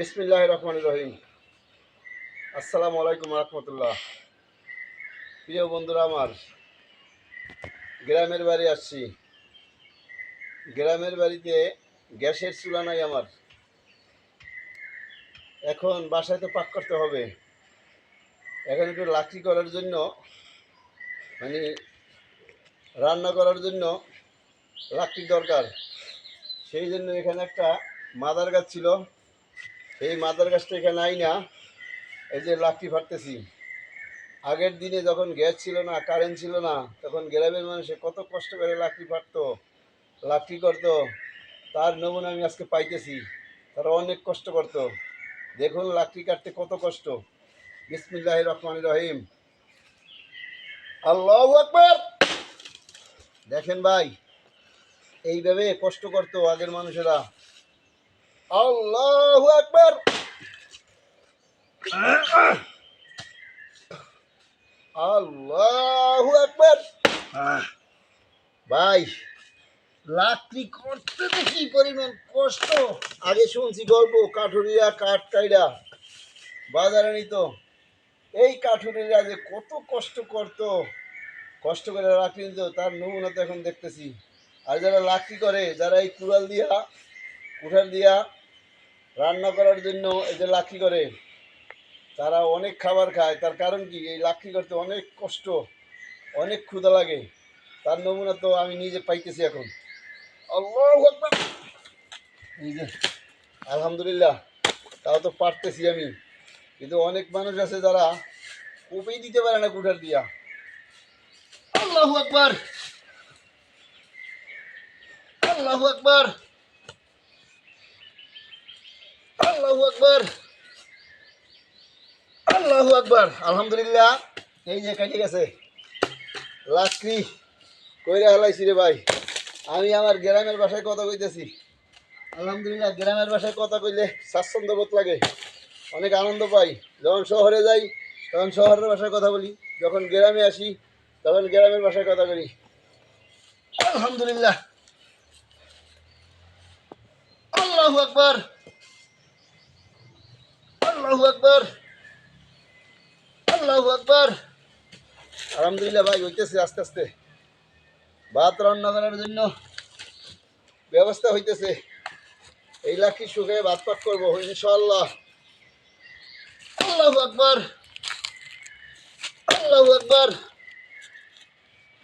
বিসমিল্লাহ রহমান রহিম। আসসালামু আলাইকুম রহমতুল্লাহ। প্রিয় বন্ধুরা আমার, গ্রামের বাড়ি আসছি। গ্রামের বাড়িতে গ্যাসের চুলা নাই আমার। এখন বাসায় তো পাক করতে হবে। এখন একটু লাকড়ি করার জন্য মানে রান্না করার জন্য লাকড়ি দরকার। সেই জন্য এখানে একটা মাদার গাছ ছিল। এই মাদার গাছটা এখানে আই না, এই যে লাকড়ি ফাটতেছি। আগের দিনে যখন গ্যাস ছিল না কারেন্ট ছিল না, তখন গ্রামের মানুষে কত কষ্ট করে লাকড়ি ফাটতো লাকড়ি করতো। তার নমুনা আমি আজকে পাইতেছি, তারা অনেক কষ্ট করতো। দেখুন লাকড়ি কাটতে কত কষ্ট। বিসমিল্লাহ রহমান রহিম। আল্লাহ আকবর! দেখেন ভাই, এইভাবে কষ্ট করতো আগের মানুষেরা। আল্লাহ আকবর আল্লাহ আকবর ভাই লাকড়ি করতে তো কি পরিমাণ কষ্ট। আগে শুনছি গল্প, কাঠুরিয়া কাঠ কাইরা। বাজারে নিত। এই কাঠুরিরা যে কত কষ্ট করতো। কষ্ট করে লাকড়ি নিত, তার নমুনা তো এখন দেখতেছি। আর যারা লাকড়ি করে, যারা এই কুড়াল দিয়া, কুঠার দিয়া রান্না করার জন্য এই যে লাকড়ি করে, তারা অনেক খাবার খায়। তার কারণ কি? এই লাকড়ি করতে অনেক কষ্ট, অনেক ক্ষুধা লাগে। তার নমুনা তো আমি নিজে পাইতেছি এখন। আলহামদুলিল্লাহ, তাও তো পারতেছি আমি। কিন্তু অনেক মানুষ আছে যারা কোপেই দিতে পারে না কুঠার দিয়া। আল্লাহু আকবার! আল্লাহু আকবার! আল্লাহু আকবার। আল্লাহু আকবার। আলহামদুলিল্লাহ। এই যে কেটে গেছে। লাকড়ি কইরা হেলাইছি রে ভাই। আমি আমার গ্রামের বাসায় কথা কইতেছি। আলহামদুলিল্লাহ, গ্রামের বাসায় কথা কইলে স্বাচ্ছন্দ্য বোধ লাগে। অনেক আনন্দ পাই। যখন শহরে যাই, তখন শহরের ভাষায় কথা বলি। যখন গ্রামে আসি, তখন গ্রামের ভাষায় কথা বলি। আলহামদুলিল্লাহ। আল্লাহু আকবার। আল্লাহু আকবার আল্লাহু আকবার। আলহামদুলিল্লাহ ভাই, হইতেছে আস্তে আস্তে। ভাত রান্না করার জন্য ব্যবস্থা হইতেছে। এই লাখি সুখে ভাত পাক করব ইনশাল্লাহ আল্লাহু আকবার আল্লাহু আকবার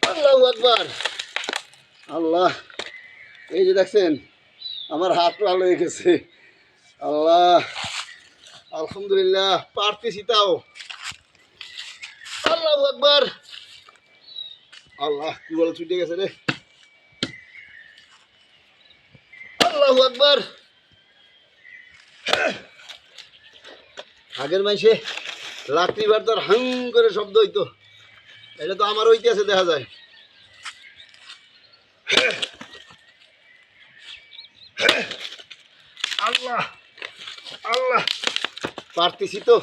আল্লাহু আকবার। আল্লাহ, এই যে দেখছেন, আমার হাত ভালো হয়ে গেছে। আল্লাহ। আলহামদুলিল্লাহ, পারতেছি তাও। আল্লাহ আকবার। আল্লাহ, কি বলে ছুটে গেছে রে। আল্লাহ আকবার। আগের মাইসে লাকড়ি বার তার হাং করে শব্দ হইতো। এটা তো আমার হইতে আছে দেখা যায় আল্লাহ আল্লাহ পারতেছি তো।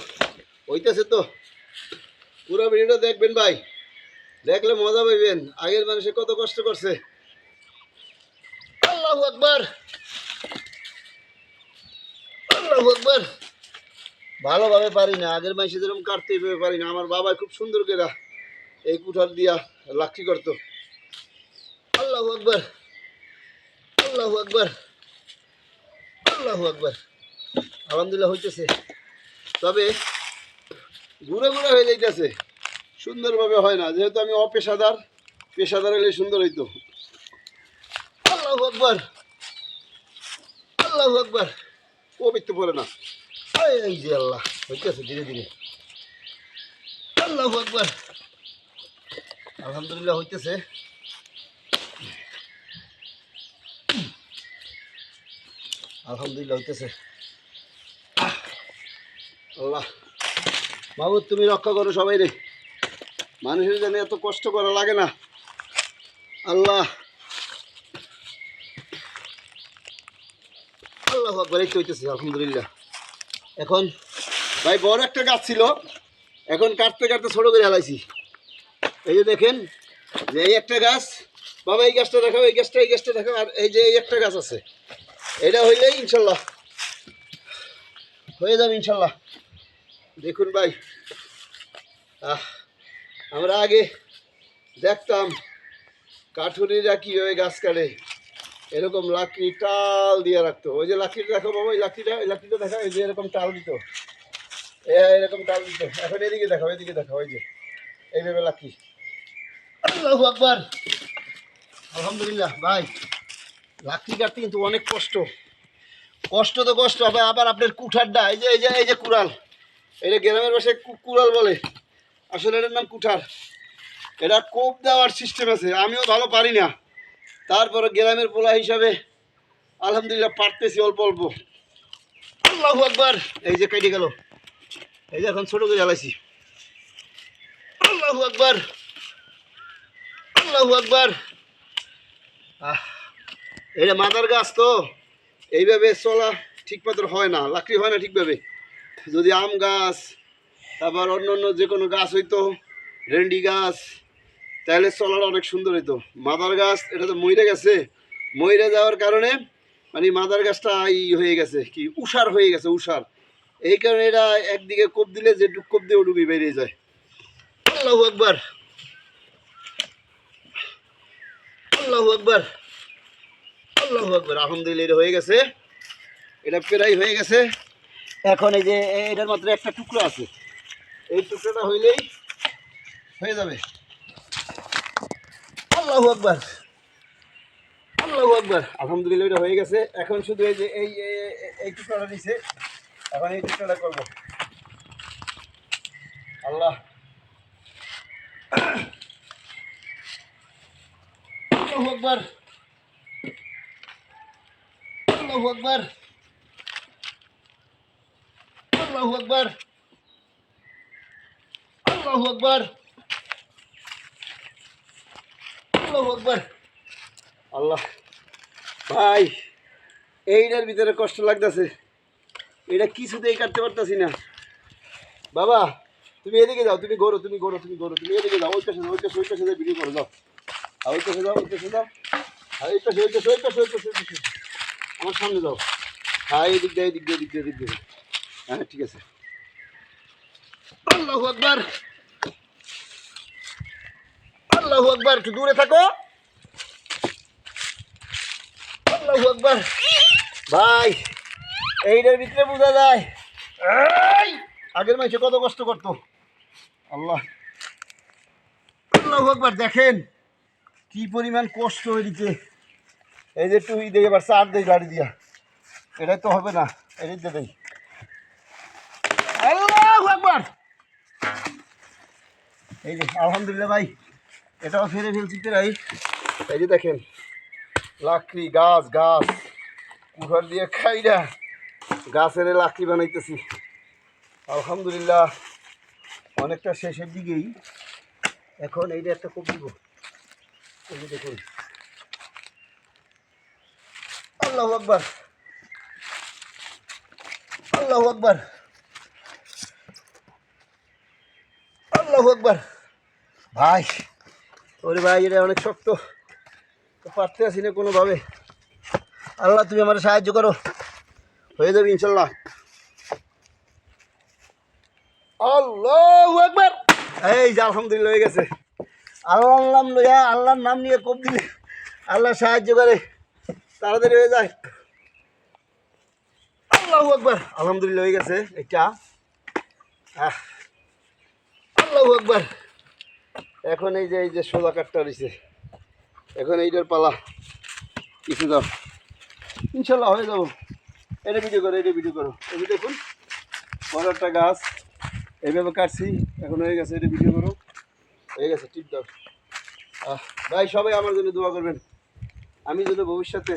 হইতেছে তো। পুরো ভিডিওটা দেখবেন ভাই। দেখলে মজা পাইবেন। আগের মানুষে কত কষ্ট করছে। আল্লাহু আকবার। আল্লাহু আকবার। ভালোভাবে পারি না। আগের মাসে যেরকম কাটতে এইভাবে পারি না। আমার বাবা খুব সুন্দর করে এই কুঠার দিয়া লাকড়ি করতো। আল্লাহু আকবার। আল্লাহু আকবার। আল্লাহু আকবার। আলহামদুলিল্লাহ হইতেছে। তবে ঘুরে ঘুরে হয়ে যাইতেছে। সুন্দরভাবে হয় না। যেহেতু আমি অপেশাদার, পেশাদার হলে সুন্দর হইতো। আল্লাহু আকবার। আল্লাহু আকবার। পবিত্র পড়ে না। এই আল্লাহ, হইতেছে ধীরে ধীরে। আল্লাহু আকবার। আলহামদুলিল্লাহ হইতেছে। আলহামদুলিল্লাহ হইতেছে। আল্লাহ। মাহবুদ তুমি রক্ষা করো সবাই রে। মানুষের জন্য এত কষ্ট করা লাগে না। আল্লাহ। আল্লাহ তো হইতেছে, আলহামদুলিল্লাহ। এখন ভাই, বড় একটা গাছ ছিল। এখন কাটতে কাটতে ছোটো করে হেলাইছি এই যে দেখেন, যে এই একটা গাছ, বাবা, এই গাছটা দেখাও, এই গাছটা এই গাছটা দেখাও, আর এই যে এই একটা গাছ আছে। এটা হইলেই ইনশাল্লাহ। হয়ে যাবে ইনশাল্লাহ। দেখুন ভাই। আমরা আগে দেখতাম কাঠুরিরা কীভাবে গাছ কাটে। এরকম লাকড়ি টাল দিয়ে রাখতো। ওই যে লাকড়িটা দেখো বাবা, ওই লাকড়িটা ওই লাকড়িটা দেখা ওই যে এরকম টাল দিত। এরকম টাল দিত। এখন এদিকে দেখো এদিকে দেখো, ওই যে, এইভাবে লাকড়ি। আকবার। আলহামদুলিল্লাহ, ভাই, লাকড়ি কাটতে কিন্তু অনেক কষ্ট। কষ্ট তো কষ্ট হবে আবার আপনার কুঠারটা, এই যে এই যে এই যে কুড়াল। এটা গ্রামের কু- কুড়াল বলে। আসলে এটার নাম কুঠার। এটা কোপ দেওয়ার সিস্টেম আছে, আমিও ভালো পারি না। তারপরে গ্রামের পোলা হিসাবে আলহামদুলিল্লাহ পারতেছি অল্প অল্প। আল্লাহু আকবার। এই যে কেটে গেল। এই যে এখন ছোট করে জ্বালাইছি। আল্লাহু আকবার। আল্লাহু আকবার। আহ, এটা মাদার গাছ তো। এইভাবে চলা ঠিক মতো হয় না, লাকড়ি হয় না ঠিকভাবে। যদি আম গাছ, তারপর অন্য অন্য যে কোনো গাছ হইতো, রেন্ডি গাছ, তাহলে চলাটা অনেক সুন্দর হইতো। মাদার গাছ, এটা তো মইরে গেছে। মইরে যাওয়ার কারণে মানে মাদার গাছটা ই হয়ে গেছে, কি উষার হয়ে গেছে, উষার। এই কারণে এটা একদিকে কোপ দিলে যে কোপ দিয়ে ডুবি বেরিয়ে যায়। আল্লাহু আকবার। আল্লাহু আকবার। আল্লাহ আকবার, আলহামদুলিল্লাহ, এটা হয়ে গেছে। এটা প্রায় হয়ে গেছে। এখন এই যে এটার মাত্র একটা টুকরো আছে। এই টুকরোটা হইলেই হয়ে যাবে। আল্লাহ আকবার। আল্লাহ আকবার। আলহামদুলিল্লাহ, এটা হয়ে গেছে। এখন শুধু এই যে এই- এই টুকরোটা নিছে। এখন এই টুকরোটা করব। আল্লাহ। আল্লাহু আকবার। আল্লাহু আকবার। আল্লাহু আকবার। আল্লাহু আকবার। আল্লাহু আকবার। আল্লাহ, ভাই, এইটার ভিতরে কষ্ট লাগতেছে। এটা কিছুতেই কাটতে পারতাছি না। বাবা, তুমি এদিকে যাও, তুমি গরো তুমি গরো তুমি গরো, তুমি এদিকে যাও, ওই পাশে ওই পাশে ওই পাশে ভিডিও করো, যাও। আর ওই পাশে যাও, ওই পাশে যাও। আর এই পাশে, ওই পাশে ওই পাশে ওই পাশে ওই পাশে। আমার সামনে যাও। হ্যাঁ এই দিক দিয়ে এই দিক দিয়ে এই দিক দিয়ে এই দিক দিয়ে। হ্যাঁ ঠিক আছে। আল্লাহু আকবার। আল্লাহু আকবার, একটু দূরে থাকো। আল্লাহু আকবার। ভাই, এইটার ভিতরে বোঝা যায়! আগের মাসে কত কষ্ট করতো। আল্লাহ। আল্লাহু আকবার, দেখেন কি পরিমাণ কষ্ট হয়েছে এই যে তুই দিয়ে এবার চার দেই গাড়ি দিয়া। এটাই তো হবে না, এটাই দিয়ে দেই এই যে, আলহামদুলিল্লাহ ভাই, এটাও ফেরে ফেলছি প্রায়। এই যে দেখেন, লাকড়ি, গাছ গাছ, কুঠার দিয়ে খাই না গাছের লাকড়ি বানাইতেছি। আলহামদুলিল্লাহ, অনেকটা শেষের দিকেই। এখন এইটা একটা খুব দিব। এই যে দেখুন। আল্লাহ আকবার। আল্লাহ আকবার। আল্লাহ আকবার। ভাই, ওরে ভাই, এটা অনেক শক্ত। পারতে আসি না কোনোভাবে। আল্লাহ, তুমি আমার সাহায্য করো। হয়ে যাবে ইনশাল্লাহ আল্লাহ একবার এই যে আলহামদুলিল্লাহ হয়ে গেছে। আল্লাহ নাম লইয়া, আল্লাহর নাম নিয়ে কোপ দিলে আল্লাহ সাহায্য করে। তাড়াতাড়ি হয়ে যায়। আল্লাহ একবার আলহামদুলিল্লাহ হয়ে গেছে। এটা আহ। আল্লাহ একবার। এখন এই যে এই যে সোজা কাঠটা রয়েছে। এখন এইটার পালা। কিছু দাও। ইনশাল্লাহ হয়ে যাব। এটা ভিডিও করো, এটা ভিডিও করো। এই দেখুন, বড় একটা গাছ। এইভাবে কাটছি, এখন হয়ে গেছে, এটা ভিডিও করো। হয়ে গেছে টিপ দাও। ভাই, সবাই আমার জন্য দোয়া করবেন। আমি যেন ভবিষ্যতে